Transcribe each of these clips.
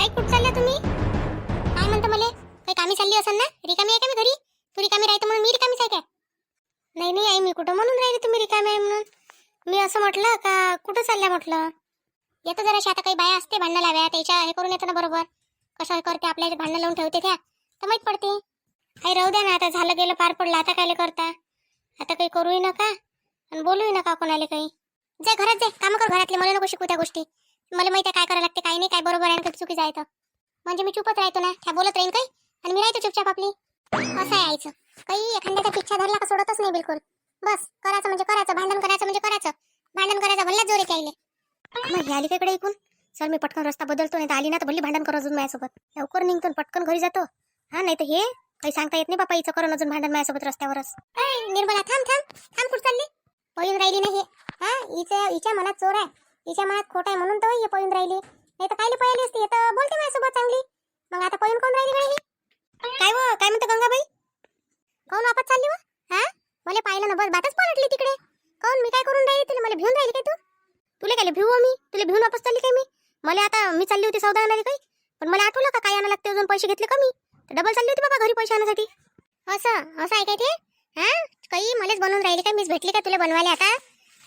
आई कुठं चालल्या तुम्ही? काय म्हणता मला? काही कामी चालली असेल ना? रिकामी आहे का मी घरी? तू रिकामी राहते म्हणून मी रिकामीच आहे काय नाही नाही आई मी कुठं म्हणून राहिली तुम्ही रिकामी आहे म्हणून? मी असं म्हटलं का कुठं चालल्या म्हटलं? येतं जराशी आता काही बाया असते भांडणं लाव्या त्याच्या हे करून येतं ना बरोबर. कसं हे करते आपल्या भांडणं लावून ठेवते त्या. तर माहीत पडते. आई राहू द्या ना आता झालं गेलं पार पडलं आता काय करता? आता काही करूही नका आणि बोलूही नका कोणाला काही. जाय घरात जाय काम कर घरातले मला नको शिकू त्या गोष्टी. मला माहिती आहे काय करायला लागते काय नाही काय बरोबर आहे काही चुकीचं आहे तर. म्हणजे मी चुपच राहतो ना त्या बोलत राहीन काही आणि मी राहतो चुपचाप आपली. असं आहे आईचं. काही एखाद्याचा पिच्छा धरला का सोडतच नाही बिलकुल. बस करायचं म्हणजे करायचं भांडण करायचं म्हणजे करायचं. भांडण करायचं भल्ला जोरे चालले मग ही आली काय इकडे ऐकून? सर मी पटकन रस्ता बदलतो नाही तर आली ना तर भल्ली भांडण करू अजून माझ्यासोबत. लवकर निघतो पटकन घरी जातो. हा नाही तर हे काही सांगता येत नाही बापा हिचं करून अजून भांडण माझ्यासोबत रस्त्यावरच. निर्मला थांब थांब. थांब कुठं चालली? पळून राहिली नाही हा. हिच्या हिच्या मनात चोर आहे. हिच्या मनात खोट आहे म्हणून तर हे पळून राहिली. नाही तर कायले पळाली असती? हे तर बोलते माझ्यासोबत चांगली. मग आता पळून कोण राहिली नाही काय व? काय म्हणते गंगाबाई? कोण वापस चालली व? हा? मला पाहिलं ना बस बातच पलटली तिकडे. काऊन मी काय करून राहिली तुला? मला भिवून राहिली काय तू? तुला काय भिवू मी? तुला भिवून वापस चालली काय मी? मला आता मी चालली होती सौदा आणायला काही? पण मला आठवलं का काय आणायला लागते अजून पैसे घेतले कमी तर डबल चालली होती बाबा घरी पैसे आणण्यासाठी असं? असं आहे काय ते? हा? काही मलाच बनवून राहिली काय? मीच भेटली का तुला बनवायला आता?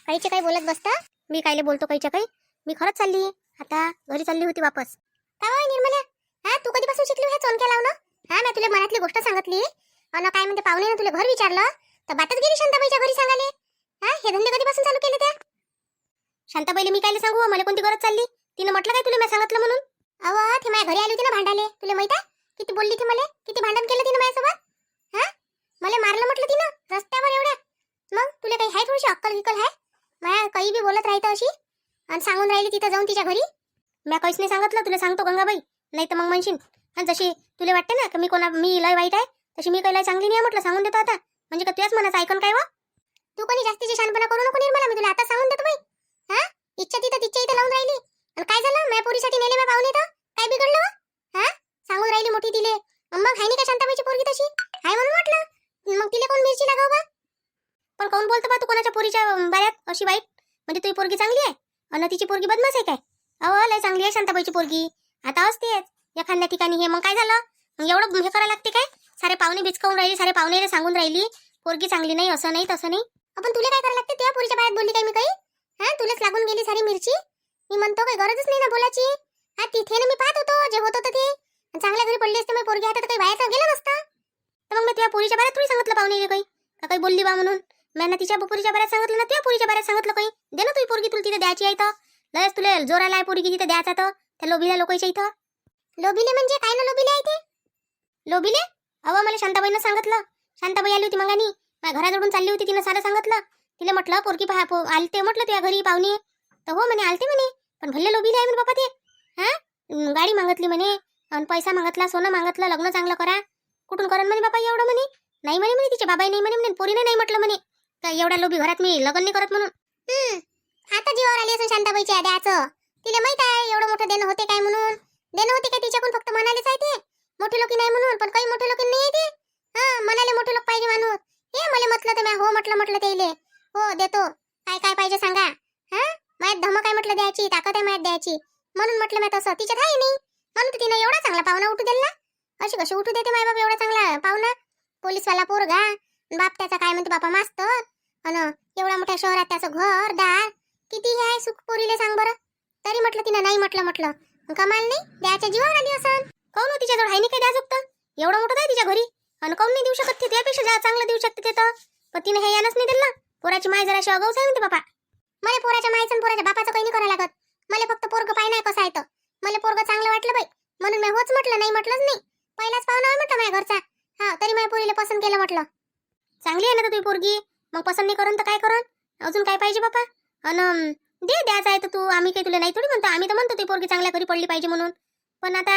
काहीचे काही बोलत बसतं? मी कायले बोलतो काहीच्या काही? मी खरंच चालली. आता घरी चालली होती वापस. काय निर्मल्या हा तू कधीपासून शिकली हो हे चोनक्या लावणं? हा मी तुला मनातली गोष्ट सांगितली. अन काय म्हणते पाहुणे तुला घर विचारलं. तर बातच गेली शांताबाईच्या घरी सांगाले. हा हे धंदे कधीपासून चालू केले त्या? शांताबाईला मी कायले सांगू? मला कोणती गरज चालली? तिनं म्हटलं काय तुला मी सांगितलं म्हणून? अव ती माझ्या घरी आली होती ना भांडाले तुला माहीत आहे? किती बोलली ती मला? किती भांडण केलं तिनं माझ्यासोबत? हा? मला मारलं म्हटलं तिनं? रस्त्यावर एवढ्या. मग तुला काही आहे थोडीशी अक्कल विकल आहे माया काही बी बोलत राहतं अशी? आणि सांगून राहिली तिथं जाऊन तिच्या घरी? मी काहीच नाही सांगितलं तुला सांगतो गंगाबाई. नाही तर मग म्हणशील. आणि जशी तुला वाटते ना की मी कोणा मी लय वाईट आहे तशी मी काही लय चांगली नाही आहे म्हटलं सांगून देतो आता. म्हणजे का तुझ्याच मनाचं ऐकून काय वा? अन तिची पोरगी बदमाश आहे काय? अहो लय चांगली आहे शांताबाईची पोरगी. आता असतेच एखाद्या ठिकाणी हे मग काय झालं? मग एवढं हे करायला लागते काय? सारे पाहुणे भिचकावून राहिली सारे पाहुणे सांगून राहिली. पोरगी चांगली नाही असं नाही तसं नाही. आपण तुला काय करायला लागते? त्या पोरीच्या बाहेर बोलली काय मी काही? हा तुलाच लागून गेली सारी मिरची? मी म्हणतो काही गरजच नाही ना बोलायची. हा तिथे ना मी पाहत होतो जे होत होतं ते. आणि चांगल्या घरी पडली असते मग पोरगी आता काही बाहेर गेलं नसतं. तर मग मी तुझ्या पोरीच्या बाहेर थोडी सांगितलं पाहुणे काही? का काही बोलली बा म्हणून? मी तिच्या पुरीच्या बाऱ्यात सांगितलं ना त्या पुरीच्या बाऱ्यात सांगितलं काही? दे ना तुझी पोरगी तुला तिथे द्यायची आहे तर लयच तुला जोराला आहे पोरगी तिथे द्यायचा तर त्या लोबीला लोकांच्या इथं. लोबीले म्हणजे काय ना लोबीले आहे ते? लोबीले अव मला शांताबाईनं सांगितलं. शांताबाई आली होती मगानी. माझ्या घराजवळून चालली होती तिनं सारं सांगितलं. तिला म्हटलं पोरगी पहा पो आलते म्हटलं तुझ्या घरी पाहुणे. तर हो म्हणे आलते म्हणे. पण भल्ले लोबीले आहे म्हणे बाबा ते. हा? गाडी मागितली म्हणे. आणि पैसा मागितला सोनं मागितलं लग्न चांगलं करा. कुठून करण म्हणे बाबा एवढं म्हणे? नाही म्हणे म्हणे तिच्या बाबाई नाही म्हणे म्हणे पोरीने नाही म्हटलं म्हणे. तर एवढ्या लोभी घरात मी लग्न नाही करत म्हणून? आता जीवावर आली असं शांताबाईच्या आद्याचं तिला माहीत आहे एवढं मोठं देणं होते काय म्हणून? देणं होते काय तिच्याकडून फक्त म्हणालेच आहे ते? मोठे लोक नाही म्हणून पण काही मोठे लोक नाही ते? हा म्हणाले मोठे लोक पाहिजे माणूस. हे मला म्हटलं तर म्या हो म्हटलं म्हटलं त्याले हो देतो. काय काय पाहिजे सांगा. हा? मायात धमक काय म्हटलं द्यायची ताकद आहे मायात द्यायची. म्हणून म्हटलं मी तसं. तिच्यात आहे नाही. म्हणून तिनं एवढा चांगला पाहुणा उठू दिला अशी कशी उठू देते माय बाप एवढा चांगला पाहुणा? पोलीसवाला पोरगा. बाप त्याचा काय म्हणतो बापा मास्तर? अन एवढ्या मोठ्या शहरात त्याचं घर दार किती हे आहे सुख पोरीले सांग बरं. तरी म्हटलं तिनं नाही म्हटलं म्हटलं. कमाल नाही? द्याच्या जीवावर आली असं काऊन हो तिच्याजवळ आहे नाही काय द्या चुकतं एवढं मोठं काय तिच्या घरी? आणि काऊन नाही देऊ शकत ते? त्यापेक्षा जा चांगलं देऊ शकते ते तर. पण तिने हे यानच नाही दिलं. पोराची माय जराशी अगाऊच आहे म्हणते बापा. मला पोराच्या मायचं आणि पोराच्या बापाचं काही नाही करायला लागत. मला फक्त पोरग पाय नाही कसं आहे तर मला पोरग चांगलं वाटलं बाई. म्हणून मी होच म्हटलं नाही म्हटलंच नाही. पहिलाच पाहुणा आहे म्हटलं माझ्या घरचा. हा तरी माझ्या पोरीला पसंत केलं म्हटलं. चांगली आहे ना तर तुझी पोरगी? मग पसंत नाही करून तर काय करन? अजून काय पाहिजे बापा? अन दे द्यायचं आहे तर तू आम्ही काही तुला नाही थोडी म्हणतो. आम्ही तर म्हणतो ती पोरगी चांगल्या घरी पडली पाहिजे म्हणून. पण आता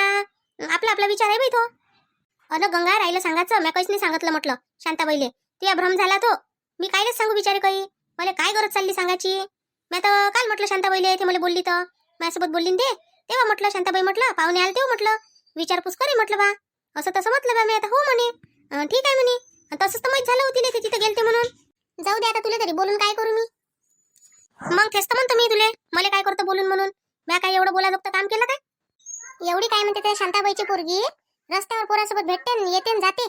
आपला आपला विचार आहे बाई तो. अन गंगा राहिलं सांगायचं मी काहीच नाही सांगितलं म्हटलं शांताबाईले. तुझ्या भ्रम झाला तो. मी कायलाच सांगू बिचारे काही? मला काय गरज चालली सांगायची? मी तर काल म्हटलं शांताबाईले ते मला बोलली तर. माझ्यासोबत बोलली दे. ते तेव्हा म्हटलं शांताबाई म्हटलं पाहुणे आले तेव्हा हो, म्हटलं. विचारपूस करे म्हटलं बा. असं तसं म्हटलं बा मी आता हो म्हणे. ठीक आहे म्हणे. तसंच तर माहीत झालं होती ते तिथे गेलते म्हणून. जाऊ दे आता तुला तरी बोलून काय करू मी? मग तेच तर म्हणतो मी तुले मला काय करतो बोलून म्हणून? मी काय एवढं बोलायचं काम केलं काय? एवढी काय म्हणते त्या शांताबाईची पोरगी? रस्त्यावर पोरासोबत भेटते येते जाते.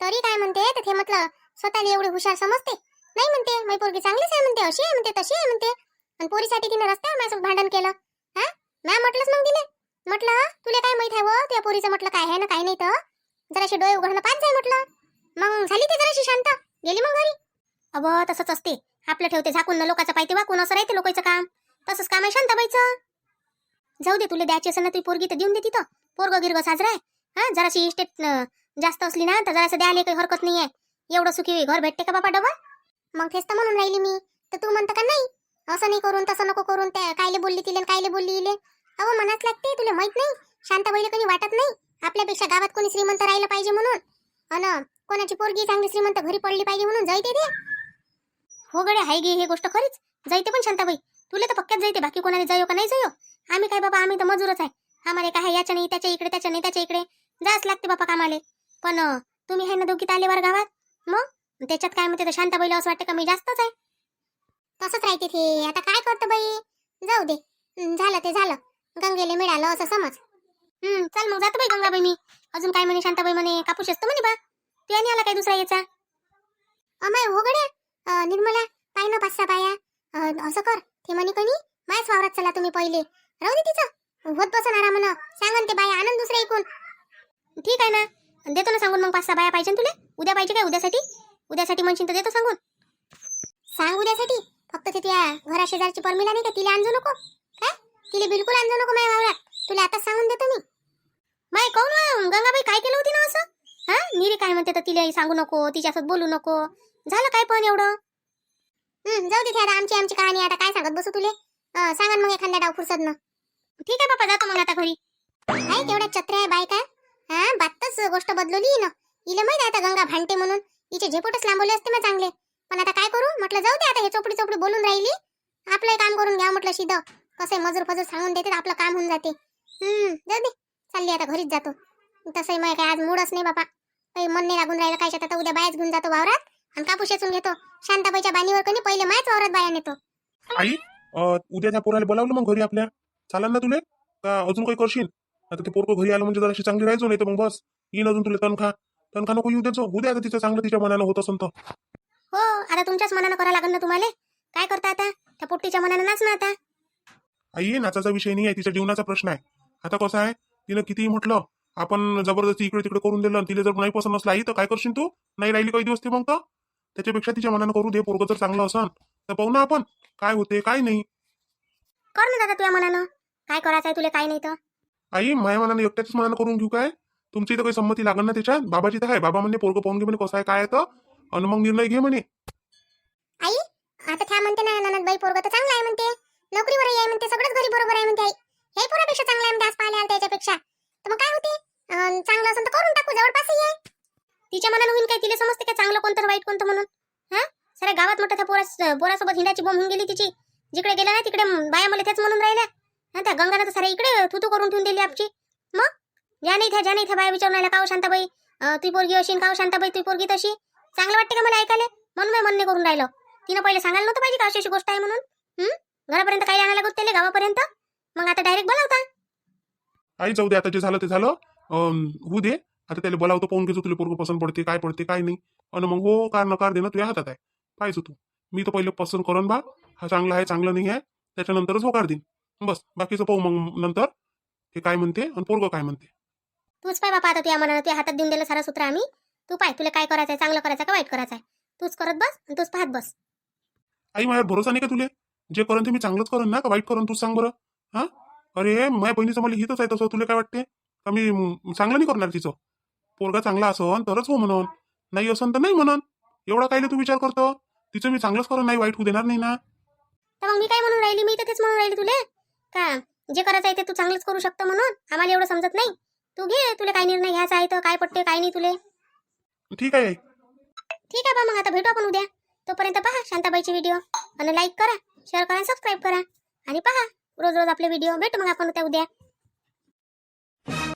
तरी काय म्हणते तर ते म्हटलं स्वतःला एवढी हुशार समजते. नाही म्हणते माझी पोरगी चांगलीच आहे म्हणते अशी आहे म्हणते तशी आहे म्हणते. आणि पोरीसाठी तिने रस्त्यावर माझ्यासोबत भांडण केलं. हा? मॅम म्हटलंच मग दिले म्हटलं तुला काय माहीत आहे व? त्या पोरीचं म्हटलं काय आहे ना काय नाही तर? जराशी डोळे उघडणं पाच जाय म्हटलं. मग झाली ते जराशी शांत. गेली मग घरी? अब तसंच असते. आपलं ठेवते झाकून न लोकांचं पाहिजे वाकून असं राहते लोकांचं काम. तसंच काम आहे शांताबाईचं जाऊ दे तुला द्यायची असेल ना तुझी पोरगी तर देऊन दे तिथं. पोरग गिरग साजरा आहे. हा जराशी इस्टेट जास्त असली ना तर जरासं द्यायला काही हरकत नाही आहे एवढं सुखी घर भेटते का बाबा डबल? मग तेच तर म्हणून राहिली मी. तर तू म्हणतं का नाही? असं नाही करून तसं नको करून त्या कायले बोलली तिले कायले बोलली इले. अहो मनात लागते तुला माहीत नाही. शांताबाईला कोणी वाटत नाही. आपल्यापेक्षा गावात कोणी श्रीमंत राहिलं पाहिजे म्हणून. अन कोणाची पोरगी चांगली श्रीमंत घरी पडली पाहिजे म्हणून जायते ते. हो गड्या हाय गे हे गोष्ट खरीच. जायते पण शांताबाई. तुला तर पक्क्यात जायते बाकी कोणाला जायो का नाही जायो? आम्ही काय बाबा आम्ही तर मजूरच आहे. आम्हाला काय याच्या नाही त्याच्या इकडे त्याच्या नाही त्याच्या इकडे. जाच लागते बापा कामाले. पण तुम्ही आहे ना दोघीत आले वर गावात? मग? त्याच्यात काय म्हणते तर शांताबाईला असं वाटतं का मी जास्तच आहे? तसंच राहते ते. आता काय करतं बाई? जाऊ दे. झालं ते झालं. गंगेले मिळालं असं समज. हम्म चल मग जातो बाई गंगाबाई मी. अजून काय म्हणे शांताबाई म्हणे कापूस असतो म्हणे बा. ते आणि आला काय दुसरा याचा? अमाय हो गड्या निर्मला पाय ना पाच सहा बाया असं कर. ते म्हणे कनी मायाच वावरात चला तुम्ही पहिले. राहू दे तिचं. होत बसणार म्हणा सांगन ते बाया आनंद दुसऱ्या ऐकून ठीक आहे ना. देतो ना सांगून मग पाच सहा बाया पाहिजे तुले तुला. उद्या पाहिजे काय उद्यासाठी? उद्यासाठी म्हणशील तर देतो सांगून. सांग उद्यासाठी. फक्त ते त्या घरा शेजारची परमिला नाही का? तिला आणजू नको. काय तिला बिलकुल आणजू नको माझ्या वावरात. तुला आता सांगून देतो मी. माय कोण गंगाबाई काय केलं होती ना असं? हा? निरी काय म्हणते तर तिला सांगू नको तिच्यासोबत बोलू नको. झालं काय पण एवढं? हम्म जाऊ दे आता आमची आमची कहाणी आता काय सांगत बसू तुले? सांगा मग एखाद्या डाव फुरसत ठीक आहे बापा जातो मग आता घरी. नाही तेवढ्या चत्र्या आहे बायका. हा बातच गोष्ट बदलवली ना इले माहीत आहे आता गंगा भांडते म्हणून. हिचे झेपोटच लांबवले असते मग चांगले. पण आता काय करू? म्हटलं जाऊ दे आता हे चोपडी चोपडी बोलून राहिली. आपलं काम करून घ्या म्हटलं शिद. कसं मजूर फजूर सांगून देते आपलं काम होऊन जाते. हम्म जाऊ दे. चालली आता घरीच जातो. तसंही मग काय आज मूडच नाही बाबा काही मन नाही लागून राहिलं काय शेतात उद्या बायाच घेऊन जातो वावरात आणि कापूस वेचून घेतो. शांताबाईच्या बाणीवर कोणी पहिले मायच वावरात बाया नेतो. आई अं, उद्या त्या पोराला बोलावलं मग घरी आपल्या. चालेल ना तुले? का अजून काही करशील? आता ते पोरकं घरी आलं म्हणजे जराशी चांगली राहायचो नाही तर मग बस. येईन अजून तुला तनखा. तनखा नको येऊ द्यायचो उद्या आता तिचं चांगलं तिच्या मनानं होत असेल तर. हो आता तुमच्याच मनानं करावं लागेल ना तुम्हाला? काय करता आता? त्या पोट्टीच्या मनानं नाच ना आता. आई नाचाचा विषय नाही आहे. तिच्या जीवनाचा प्रश्न आहे. आता कसं आहे? तिनं कितीही म्हटलं आपण जबरदस्ती इकडे तिकडे करून दिलं तिला जर नाही पसंत नसलं आई तर काय करशील तू? नाही राहिली काही दिवस ते मग तर? त्याच्यापेक्षा तिच्या मनानं करू दे पोरगं जर चांगलं असन. तर पाहू ना आपण काय होते काय नाही. कर ना दादा तुझ्या मनानं. काय करायचं आहे तुला काय नाही तर? आई माझ्या मनानं एकट्याच मनानं करून घेऊ काय? तुमची इथं काही संमती लागणार ना त्याच्यात. बाबाची तर आहे. बाबा म्हणजे पोरगं पाहून घे म्हणे कसं आहे काय आहे तर. आणि मग निर्णय घे म्हणे. आई आता त्या म्हणते ना ननदबाई पोरग तर चांगला आहे म्हणते. नोकरीवर आहे म्हणते सगळंच घरी बरोबर आहे म्हणते आई. हे पोरापेक्षा चांगला आहे म्हणते आज पाहिले आलं त्याच्यापेक्षा तर मग काय होते अं, चांगलं असेल तर करून टाकू जवळपासही आहे तिच्या मनानं होईल काय? तिला समजते काय चांगलं कोणतं वाईट कोणतं म्हणून? हा? साऱ्या गावात मोठ्या त्या पोरा पोरासोबत हिंडाची बोंब होऊन गेली तिची. जिकडे गेल्या ना तिकडे बाया मला त्याच म्हणून राहिल्या. हा त्या गंगानं तर साऱ्या इकडे थुतू करून ठेवून दिली आमची मग? ज्या नाही त्या ज्या नाही बाया विचारून राहिला काव शांताबाई तुझी पोरगी अशी काव शांताबाई तुझी पोरगी तशी. चांगलं वाटते का मला ऐकायला? म्हणून मी म्हणणे करून राहिलं. तिनं पहिले सांगायला नव्हतं पाहिजे का अशी अशी गोष्ट आहे म्हणून? घरापर्यंत काही आणायला लागत त्याला गावापर्यंत? मग आता डायरेक्ट बोलावता. आई जाऊ दे आता जे झालं ते झालं. होऊ दे. आता त्याला बोलावतो पाहून घेतो तुला पोरगं पसंत पडते काय पडते काय नाही. आणि मग हो कार नकार देणं तुझ्या हातात आहे. पाहिजे तू. मी तर पहिले पसंत करून बा हा चांगला आहे चांगलं नाही आहे त्याच्यानंतरच होकार देईन. बस बाकीचं पाहू मग नंतर हे काय म्हणते आणि पोरगं काय म्हणते. तूच पाय बापा आता तुझ्या मनानं तुझ्या हातात देऊन दिलं सारा सूत्र आम्ही. तू पाय तुला काय करायचंय चांगलं करायचं का वाईट करायचंय तूच करत बस आणि तूच पाहत बस. आई माझ्यावर भरोसा नाही का तुले? जे करण ते मी चांगलंच करण ना का वाईट करण तूच सांग बरं. हा? अरे माझ्या बहिणीचं मला हितच आहे तसं. तुला काय वाटते? का म, चांगलं नाही करणार तिचं? पोरगा चांगला असन तरच हो म्हणून. नाही असन तर नाही म्हणून. एवढा कायले तू विचार करतो? तिचं मी चांगलंच करण नाही वाईट होऊ देणार नाही ना. तर मग मी काय म्हणून राहिली? मी तर तेच म्हणून राहिली तुले. का? जे करायचं आहे ते तू चांगलंच करू शकतो म्हणून. आम्हाला एवढं समजत नाही. तू घे तुला काय निर्णय घ्यायचा आहे तर काय पटते काय नाही तुले. ठीक आहे. ठीक आहे बा मग आता भेटू आपण उद्या. तोपर्यंत पहा शांताबाईचे व्हिडिओ आणि लाईक करा शेअर करा सबस्क्राईब करा. आणि पहा रोज रोज आपले व्हिडिओ भेटू मग आपण त्या उद्या.